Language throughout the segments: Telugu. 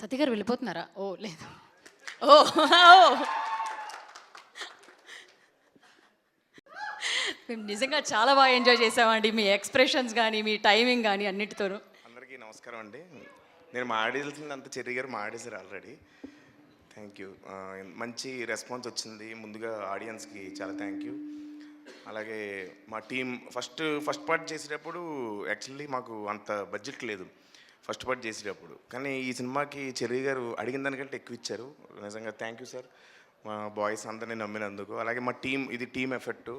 సతీ గారు వెళ్ళిపోతున్నారా? ఓ లేదు. ఓ. మేము నిజంగా చాలా బాగా ఎంజాయ్ చేసామండి. మీ ఎక్స్ప్రెషన్స్ కానీ మీ టైమింగ్ కానీ అన్నిటితోనూ. అందరికీ నమస్కారం అండి. నేను మాడేసిందంత చెర్రి గారు మాడేశారు ఆల్రెడీ. Thank you. మంచి రెస్పాన్స్ వచ్చింది. ముందుగా ఆడియన్స్కి చాలా థ్యాంక్ యూ. అలాగే మా టీం ఫస్ట్ ఫస్ట్ పార్ట్ చేసేటప్పుడు యాక్చువల్లీ మాకు అంత బడ్జెట్ లేదు. ఫస్ట్ పార్ట్ చేసేటప్పుడు. కానీ ఈ సినిమాకి చెర్రి గారు అడిగిన దానికంటే ఎక్కువ ఇచ్చారు. నిజంగా థ్యాంక్ యూ సార్ మా బాయ్స్ అందరినీ నమ్మినందుకు. అలాగే మా టీం ఇది టీం ఎఫెక్ట్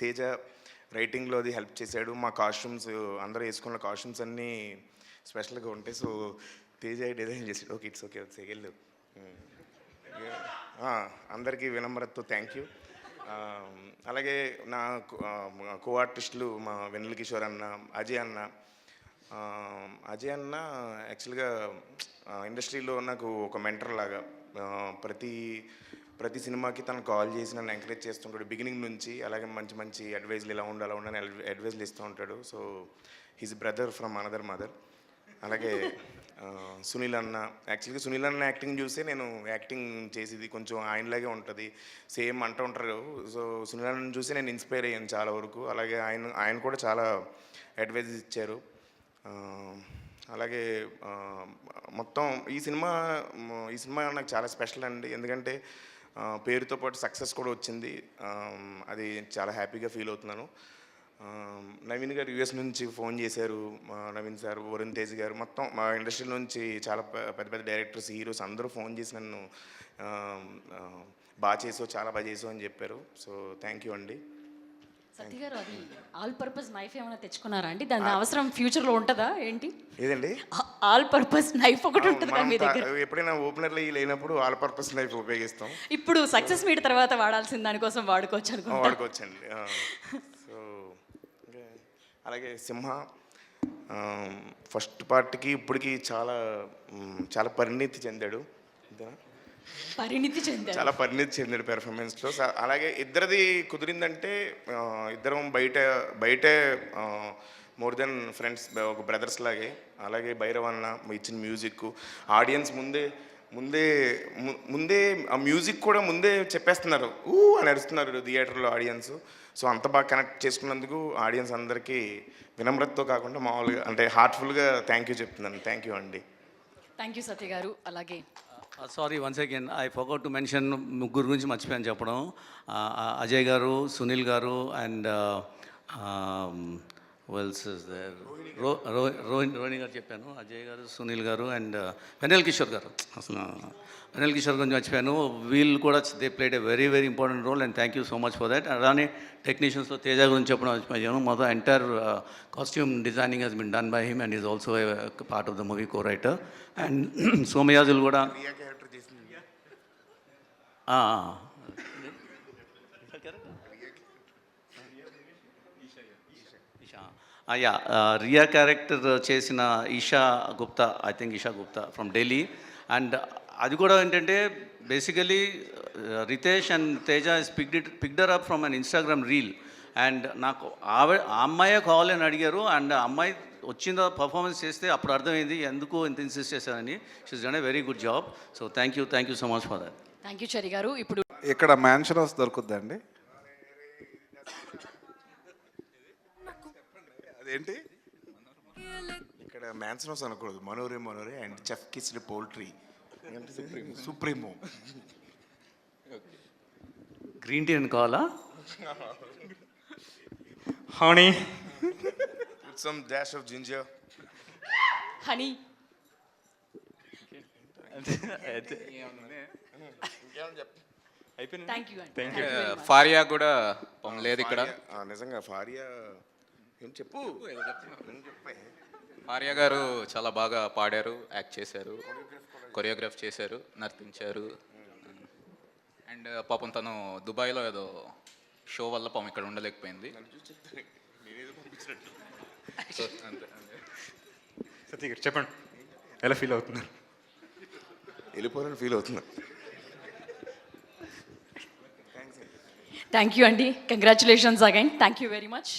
తేజ రైటింగ్లో అది హెల్ప్ చేశాడు. మా కాస్ట్యూమ్స్ అందరూ వేసుకున్న కాస్ట్యూమ్స్ అన్నీ స్పెషల్గా ఉంటాయి. సో తేజ డిజైన్ చేసాడు ఓకే ఇట్స్ ఓకే వచ్చే వెళ్ళు. Hmm. అందరికీ వినమ్రతతో థ్యాంక్ యూ um, అలాగే నా కో ఆర్టిస్టులు మా వెన్నెల కిషోర్ అన్న అజయ్ అన్న అజయ్ అన్న యాక్చువల్గా ఇండస్ట్రీలో నాకు ఒక మెంటర్ లాగా ప్రతి ప్రతి సినిమాకి తను కాల్ చేసి నన్ను ఎంకరేజ్ చేస్తుంటాడు. బిగినింగ్ నుంచి అలాగే మంచి మంచి అడ్వైజ్లు ఇలా ఉండాలి అలా ఉండని అడ్వైజ్లు ఇస్తూ ఉంటాడు. So his brother from another mother అలాగే సునీల్ అన్న యాక్చువల్గా సునీల్ అన్న యాక్టింగ్ చూస్తే నేను యాక్టింగ్ చేసేది కొంచెం ఆయనలాగే ఉంటుంది. సేమ్ అంటూ ఉంటారు. సో సునీల్ అన్న చూసి నేను ఇన్స్పైర్ అయ్యాను చాలా వరకు. అలాగే ఆయన ఆయన కూడా చాలా అడ్వైజ్ ఇచ్చారు. అలాగే మొత్తం ఈ సినిమా ఈ సినిమా నాకు చాలా స్పెషల్ అండి. ఎందుకంటే పేరుతో పాటు సక్సెస్ కూడా వచ్చింది. అది చాలా హ్యాపీగా ఫీల్ అవుతున్నాను. నవీన్ గారు యూఎస్ నుంచి ఫోన్ చేశారు. నవీన్ సార్ వరుణ్ తేజ్ గారు మొత్తం మా ఇండస్ట్రీ నుంచి చాలా పెద్ద పెద్ద డైరెక్టర్స్ హీరోస్ అందరూ ఫోన్ చేసి నన్ను బాగా చేసావు చాలా బాగా చేసావు అని చెప్పారు. సో థ్యాంక్ యూ అండి. సతీ గారు అది ఆల్ పర్పస్ నైఫ్ ఏమైనా తెచ్చుకున్నారా అండి? దాని అవసరం ఫ్యూచర్లో ఉంటుందా? ఏంటి? ఏదండి? ఆల్ పర్పస్ నైఫ్ ఒకటి ఉంటుంది మీ దగ్గర. ఎప్పుడైనా ఓపెనర్లు లేనప్పుడు ఆల్ పర్పస్ లైఫ్ ఉపయోగిస్తాం. ఇప్పుడు సక్సెస్ మీట్ తర్వాత వాడాల్సిన దానికోసం వాడుకోవచ్చు అనుకుంటా. వాడుకోవచ్చండి సో అలాగే సింహ ఫస్ట్ పార్ట్కి ఇప్పటికి చాలా చాలా పరిణితి చెందాడు. అంతేనా? పరిణితి చెందారు. చాలా పరిణితి చెందాడు పెర్ఫార్మెన్స్లో అలాగే ఇద్దరిది కుదిరిందంటే ఇద్దరం బయట బయటే మోర్ దెన్ ఫ్రెండ్స్ ఒక బ్రదర్స్ లాగే. అలాగే భైరవ్ అన్న ఇచ్చిన మ్యూజిక్ ఆడియన్స్ ముందే ముందే ముందే ఆ మ్యూజిక్ కూడా ముందే చెప్పేస్తున్నారు. ఊ అని అరుస్తున్నారు థియేటర్లో ఆడియన్స్ సో అంత బాగా కనెక్ట్ చేసుకున్నందుకు ఆడియన్స్ అందరికీ వినమ్రతతో కాకుండా మామూలుగా అంటే హార్ట్ఫుల్గా థ్యాంక్ యూ చెప్తున్నాను. థ్యాంక్ యూ అండి. Thank you Satya garu. అలాగే sorry once again I forgot to mention ముగ్గురు గురించి మర్చిపోయాను చెప్పడం. Uh, uh, అజయ్ గారు సునీల్ గారు అండ్ వెల్స్ రో రో- రోహిణి రోహిణి గారు చెప్పాను అజయ్ గారు సునీల్ గారు అండ్ వెనల్ కిషోర్ గారు. అసలు వెనల్ కిషోర్ గురించి మర్చిపోయాను. వీళ్ళు కూడా they played a very very important role and thank you so much for that. అలానే టెక్నీషియన్స్లో తేజ గురించి చెప్పడం మర్చిపోయాను. మొత్తం entire costume designing has been done by him and is also part of the movie co writer and Somayajulu కూడా క్యారెక్టర్ యా రియా క్యారెక్టర్ చేసిన Esha Gupta I think Esha Gupta from Delhi. And అది కూడా ఏంటంటే basically Ritesh and Teja is picked picked her up from an Instagram reel and నాకు ఆవిడ ఆ అమ్మాయే కావాలని అడిగారు. అండ్ ఆ అమ్మాయి వచ్చిందో పర్ఫార్మెన్స్ చేస్తే అప్పుడు అర్థమైంది ఎందుకు ఇంత ఇన్సిస్ట్ చేశానని she's done a very good job so thank you thank you so much for that thank you Chari garu. ఇప్పుడు ఇక్కడ మ్యాన్షన్ హౌస్ దొరుకుద్దండి. అదేంటి ఇక్కడ మ్యాన్సన్ హౌస్ అనకూడదు. Manor manor and chef kissed poultry supremo green tea అని కావాలా? Honey with some dash of ginger honey అయిపోయింది థ్యాంక్ యూ. ఫారియా కూడా లేదు ఇక్కడ. నిజంగా ఫారియా ఏం చెప్పు? చెప్పే ఫారియా గారు చాలా బాగా పాడారు యాక్ట్ చేశారు కొరియోగ్రాఫ్ చేశారు నర్తించారు. అండ్ పాపం తను దుబాయ్లో ఏదో షో వల్ల పాపం ఇక్కడ ఉండలేకపోయింది. సతీ గారు చెప్పండి. ఎలా ఫీల్ అవుతున్నారు? వెళ్ళిపోవాలని ఫీల్ అవుతున్నా థ్యాంక్ యూ అండి congratulations again thank you very much